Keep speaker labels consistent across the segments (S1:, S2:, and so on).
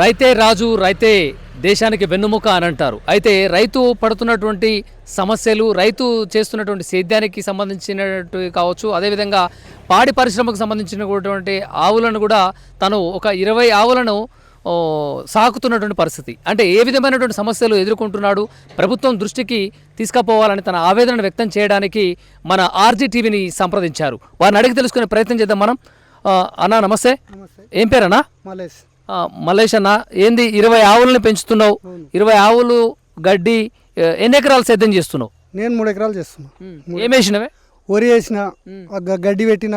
S1: రైతే రాజు రైతే దేశానికి వెన్నుముక అని అంటారు. అయితే రైతు పడుతున్నటువంటి సమస్యలు రైతు చేస్తున్నటువంటి సేద్యానికి సంబంధించినట్టు కావచ్చు అదేవిధంగా పాడి పరిశ్రమకు సంబంధించినటువంటి ఆవులను కూడా తను ఒక ఇరవై ఆవులను సాకుతున్నటువంటి పరిస్థితి. అంటే ఏ విధమైనటువంటి సమస్యలు ఎదుర్కొంటున్నాడు ప్రభుత్వం దృష్టికి తీసుకుపోవాలని తన ఆవేదన వ్యక్తం చేయడానికి మన ఆర్జీ టీవీని సంప్రదించారు. వారిని అడిగి తెలుసుకునే ప్రయత్నం చేద్దాం మనం. అన్నా నమస్తే.
S2: నమస్తే.
S1: ఏం పేరన్నా?
S2: మలేష్.
S1: అన్న ఏంది ఇరవై ఆవులని పెంచుతున్నావు. ఇరవై ఆవులు గడ్డి ఎన్ని ఎకరాలు సేద్యం చేస్తున్నావు?
S2: నేను మూడు ఎకరాలు చేస్తున్నా.
S1: ఏం వేసినవే?
S2: వరి వేసిన గడ్డి పెట్టిన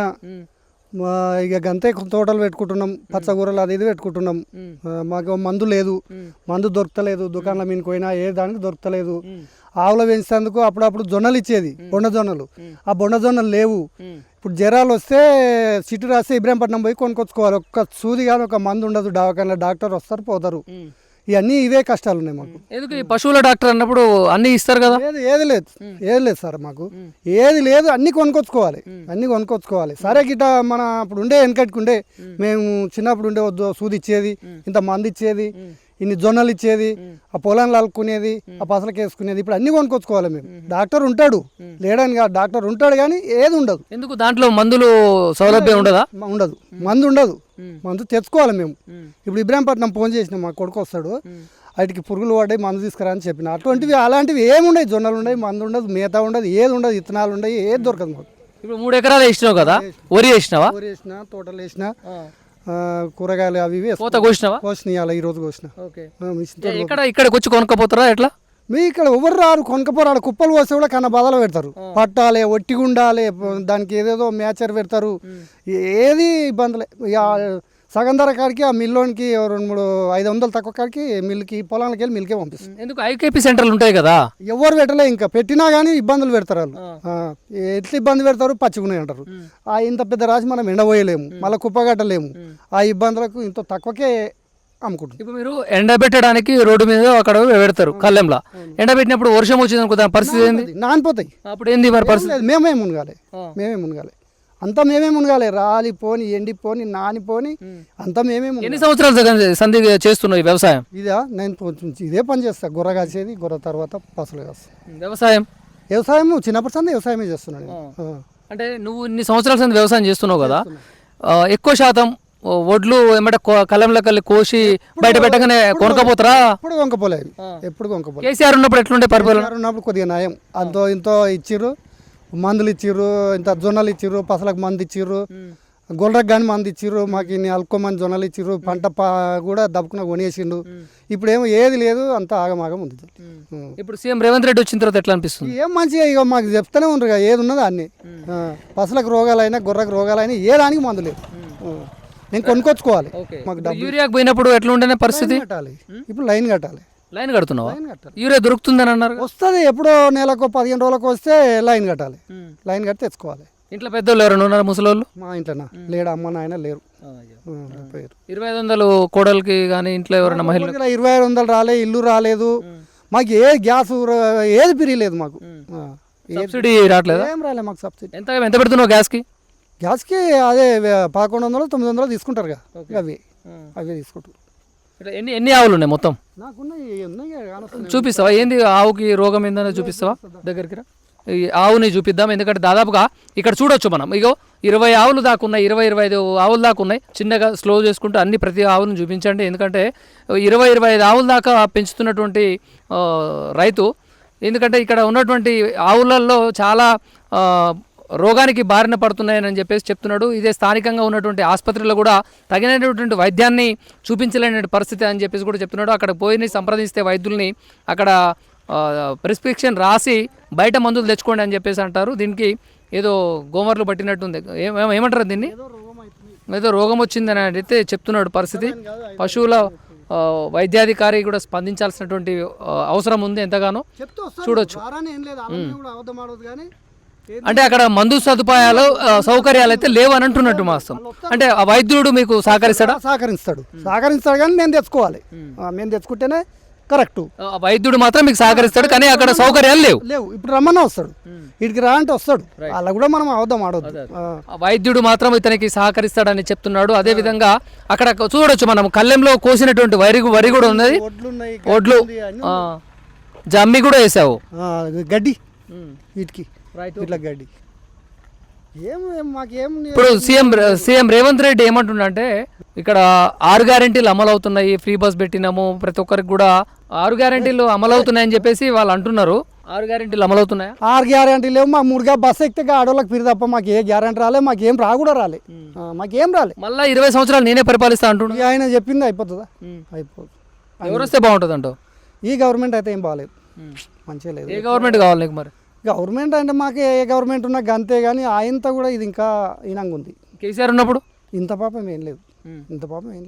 S2: ఇక గంతే తోటలు పెట్టుకుంటున్నాం పచ్చగూరలు అది ఇది పెట్టుకుంటున్నాం. మాకు మందు లేదు. మందు దొరకలేదు. దుకాణంలో మీనికి పోయినా ఏ దానికి దొరకలేదు. ఆవులు పెంచేందుకు అప్పుడప్పుడు జొన్నలు ఇచ్చేది బొండ జొన్నలు. ఆ బొండ జొన్నలు లేవు. ఇప్పుడు జ్వరాలు వస్తే సిటీ రాస్తే ఇబ్రాహీంపట్నం పోయి కొనుక్కొచ్చుకోవాలి. ఒక్క సూది కానీ ఒక మందు ఉండదు. దవాఖానలో డాక్టర్ వస్తారు పోతారు. ఇవన్నీ ఇవే కష్టాలు ఉన్నాయి మాకు.
S1: ఎందుకు ఈ పశువుల డాక్టర్ అన్నప్పుడు అన్ని ఇస్తారు కదా?
S2: ఏది ఏది లేదు. ఏది లేదు సార్ మాకు. ఏది లేదు అన్ని కొనుక్కొచ్చుకోవాలి. అన్ని కొనుక్కొచ్చుకోవాలి. సరే గిట్ట మన అప్పుడు ఉండే వెనకట్టుకుండే మేము. చిన్నప్పుడు ఉండే వద్దు సూది ఇచ్చేది ఇంత మంది ఇచ్చేది. ఇన్ని జొన్నలు ఇచ్చేది ఆ పొలాన్ని అలుకునేది ఆ పసలకి వేసుకునేది ఇప్పుడు అన్ని కొనుక్కొచ్చుకోవాలి మేము. డాక్టర్ ఉంటాడు. లేడని కాదు డాక్టర్ ఉంటాడు కానీ ఏది ఉండదు.
S1: ఎందుకు దాంట్లో మందులు సౌలభ్యం ఉండదా?
S2: ఉండదు. మందు ఉండదు. మందు తెచ్చుకోవాలి మేము. ఇప్పుడు ఇబ్రాహీంపట్నం ఫోన్ చేసినాం మా కొడుకు వస్తాడు. వాటికి పురుగులు పడ్డాయి మందు తీసుకురా అని చెప్పిన. అటువంటివి అలాంటివి ఏముండవు జొన్నలు ఉండవు మందు ఉండదు మేత ఉండదు ఏది ఉండదు ఇత్తనాలు ఉండవు ఏది దొరకదు మాకు.
S1: ఇప్పుడు మూడు ఎకరాలు వేసినావు కదా వరి వేసినావా?
S2: కూర వేసిన తోటలు వేసిన. ఆ, కూరగాయలు అవి ఇవి
S1: కోత కోసినావా?
S2: ఈ రోజు కోసిన.
S1: ఇక్కడ ఇక్కడికి వచ్చి కొనుక్కపోతారా ఎట్లా?
S2: మీ ఇక్కడ ఎవరు రారు కొనకపోరాడు కుప్పలు పోస్తే కూడా కన్నా బదలు పెడతారు. పట్టాలి ఒట్టిగా ఉండాలి దానికి ఏదేదో మ్యాచర్ పెడతారు. ఏది ఇబ్బందులే సగం ధర కాడికి ఆ మిల్లోనికి రెండు మూడు ఐదు వందలు తక్కువ కాడికి మిల్లుకి పొలానికి వెళ్ళి మిల్కే పంపిస్తారు
S1: ఎందుకు? ఐకేపీ సెంటర్లు ఉంటాయి కదా.
S2: ఎవరు పెట్టలే ఇంకా. పెట్టినా కానీ ఇబ్బందులు పెడతారు వాళ్ళు. ఎట్లా ఇబ్బంది పెడతారు? పచ్చిగున్నాయి అంటారు. ఆ ఇంత పెద్ద రాసి మనం ఎండబోయలేము. మళ్ళీ కుప్పగట్టలేము ఆ ఇబ్బందులకు ఇంత తక్కువకే అమ్ముకుంటుంది
S1: ఇప్పుడు మీరు ఎండబెట్టడానికి రోడ్డు మీద అక్కడ పెడతారు కళ్ళెంలా. ఎండబెట్టినప్పుడు వర్షం వచ్చింది అనుకో దాని పరిస్థితి ఏంది?
S2: నానిపోతాయి
S1: అప్పుడు ఏంది మరి పరిస్థితి?
S2: మేమే మునగాలి మేమే మునగాలి అంతా మేమే మునగాలి. రాలి పోని ఎండిపోని నానిపోని అంతా మేమే మునగాలి.
S1: ఎన్ని సంవత్సరాలు సంధి చేస్తున్నావు ఈ వ్యవసాయం?
S2: ఇదా నేను కొంచెం ఇదే పని చేస్తా. గొర్ర కాసేది గొర్ర తర్వాత పసలు కాస్తా
S1: వ్యవసాయం?
S2: వ్యవసాయం చిన్నప్పటి సంది వ్యవసాయమే చేస్తున్నాను.
S1: అంటే నువ్వు ఇన్ని సంవత్సరాల సంది వ్యవసాయం చేస్తున్నావు కదా? ఎక్కువ శాతం ఓ, వడ్లు ఏమంటే కళ్ళంలో కల్లి కోసి బయట పెట్టగానే కొనకపోతారా?
S2: ఎప్పుడు అవి ఎప్పుడు వంకపోలే
S1: కేసీఆర్ ఉన్నప్పుడు ఎట్లుండే పరిపాలన?
S2: ఉన్నప్పుడు కొద్దిగా నయం అంతో ఇంతో ఇచ్చిర్రు. మందులు ఇచ్చిర్రు ఇంత జొన్నలు ఇచ్చిర్రు పసలకు మందు ఇచ్చిర్రు గొల్లరకు కానీ మంది ఇచ్చిర్రు మాకు ఇన్ని అల్కో మంది జొన్నలు ఇచ్చిర్రు పంట కూడా దబ్బుకున కొనేసిండు. ఇప్పుడేమో ఏది లేదు అంత ఆగమాగం ఉంది.
S1: ఇప్పుడు సీఎం రేవంత్ రెడ్డి వచ్చిన తర్వాత ఎట్లా అనిపిస్తుంది?
S2: ఏం మంచిగా ఇక మాకు చెప్తానే ఉండరు కదా, ఏది ఉన్నదో అన్ని. పసలకు రోగాలైనా గొర్రెకు రోగాలైనా ఏ దానికి మందు లేదు. నేను కొనుక్కొచ్చుకోవాలి. మాకు
S1: యూరియాకు పోయినప్పుడు ఎట్లా ఉండేనే పరిస్థితి?
S2: కట్టాలి. ఇప్పుడు లైన్ కట్టాలి.
S1: లైన్ కడుతున్నావా?
S2: లైన్ కట్టాలి.
S1: యూరియా దొరుకుతుందని అన్నారు
S2: వస్తుంది ఎప్పుడో నెలకు పదిహేను రోజులకు వస్తే లైన్ కట్టాలి. లైన్ కట్టి తెచ్చుకోవాలి.
S1: ఇంట్లో పెద్దోళ్ళు ఎవరైనా ఉన్నారు ముసలోళ్ళు?
S2: మా ఇంట్లోనా? లేడు అమ్మ నాయన లేరు. పోయారు
S1: ఇరవై ఐదు వందలు కోడలికి కానీ ఇంట్లో ఎవరైనా మహిళ
S2: ఇరవై ఐదు వందలు రాలే ఇల్లు రాలేదు. మాకు ఏ గ్యాస్ ర- ఏది పిరియలేదు మాకు. ఆ, ఏ-
S1: సబ్సిడీ రావట్లేదా?
S2: ఏం రాలే మాకు సబ్సిడీ.
S1: ఎంత ఎంత పెడుతున్నావు గ్యాస్కి?
S2: గ్యాస్కి అదే వే- పదకొండు వందలు తొమ్మిది వందలు తీసుకుంటారు కదా అవి. అవి తీసుకుంటారు.
S1: ఇట్లా ఎన్ని ఎన్ని ఆవులు ఉన్నాయి మొత్తం. చూపిస్తావా? ఏంది ఆవుకి రోగం ఏందని చూపిస్తావా? దగ్గరికి రా. ఈ ఆవుని చూపిద్దాం ఎందుకంటే దాదాపుగా ఇక్కడ చూడొచ్చు మనం. ఇగో ఇరవై ఆవులు దాకా ఉన్నాయి ఇరవై ఇరవై ఐదు ఆవులు దాకా ఉన్నాయి. చిన్నగా స్లో చేసుకుంటూ అన్ని ప్రతి ఆవులను చూపించండి. ఎందుకంటే ఇరవై ఇరవై ఐదు ఆవుల దాకా పెంచుతున్నటువంటి రైతు ఎందుకంటే ఇక్కడ ఉన్నటువంటి ఆవులలో చాలా రోగానికి బారిన పడుతున్నాయని చెప్పేసి చెప్తున్నాడు. ఇదే స్థానికంగా ఉన్నటువంటి ఆసుపత్రిలో కూడా తగినటువంటి వైద్యాన్ని చూపించలేని పరిస్థితి అని చెప్పేసి కూడా చెప్తున్నాడు. అక్కడ పోయి సంప్రదిస్తే వైద్యుల్ని అక్కడ ప్రిస్క్రిప్షన్ రాసి బయట మందులు తెచ్చుకోండి అని చెప్పేసి అంటారు. దీనికి ఏదో గోమర్లు పట్టినట్టుంది. ఏమంటారు దీన్ని? ఏదో రోగం వచ్చిందని అయితే చెప్తున్నాడు పరిస్థితి. పశువుల వైద్యాధికారి కూడా స్పందించాల్సినటువంటి అవసరం ఉంది ఎంతగానో. చూడొచ్చు. అంటే అక్కడ మందు సదుపాయాలు సౌకర్యాలు అయితే లేవు అని అంటున్నట్టు మాస్తం. అంటే ఆ వైద్యుడు మీకు సహకరిస్తాడా?
S2: సహకరిస్తాడు. సహకరిస్తాడు కానీ మేము తెచ్చుకోవాలి. ఆ, మేము తెచ్చుకుంటేనే కరెక్ట్.
S1: ఆ వైద్యుడు మాత్రం మీకు సహకరిస్తాడు కానీ అక్కడ సౌకర్యాలు లేవు.
S2: లేవు. ఇప్పుడు రమ్మన్నా వస్తాడు. ఇటుకి రా అంటే వస్తాడు. అలా కూడా మనం అవద్దాం ఆడొద్దు. ఆ.
S1: ఆ వైద్యుడు మాత్రం ఇతనికి సహకరిస్తాడని చెప్తున్నాడు. అదే విధంగా అక్కడ చూడొచ్చు మనం కళ్ళెంలో కోసినటువంటి వరి వరి కూడా ఉన్నది. ఒడ్లు. జమ్మి కూడా వేసావు.
S2: గడ్డి. వీటికి. ఇట్లా గడ్డి. ఏం మాకేం
S1: ఇప్పుడు సీఎం సీఎం రేవంత్ రెడ్డి ఏమంటుండంటే ఇక్కడ ఆరు గ్యారెంటీలు అమలు అవుతున్నాయి ఫ్రీ బస్ పెట్టినాము ప్రతి ఒక్కరికి కూడా ఆరు గ్యారెంటీలు అమలు అవుతున్నాయని చెప్పేసి వాళ్ళు అంటున్నారు. ఆరు గ్యారెంటీలు అమలు అవుతున్నాయా
S2: ఆరు గ్యారంటీ లేవు మా మూడుగా బస్సు ఎక్కితే ఆడోళ్ళకి ఫిరి తప్ప మాకు ఏ గ్యారంటీ రాలే మాకు ఏం రా కూడా రాలే. ఆ, మాకేం రాలే.
S1: మళ్ళీ ఇరవై సంవత్సరాలు నేనే పరిపాలిస్తా అంటున్నా
S2: ఆయన చెప్పింది అయిపోతుందా? అయిపోదు.
S1: ఎవరు వస్తే బాగుంటుంది అంటావు
S2: ఈ గవర్నమెంట్ అయితే ఏం బాగాలేదు. మంచిగా లేదు.
S1: ఏ గవర్నమెంట్ కావాలి నీకు మరి?
S2: గవర్నమెంట్ అంటే మాకు ఏ గవర్నమెంట్ ఉన్నా గంతే కానీ ఆయనతో కూడా ఇది ఇంకా ఈనంగా ఉంది
S1: కేసీఆర్ ఉన్నప్పుడు?
S2: ఇంత పాపం ఏం లేదు. ఇంత పాపం ఏం లేదు.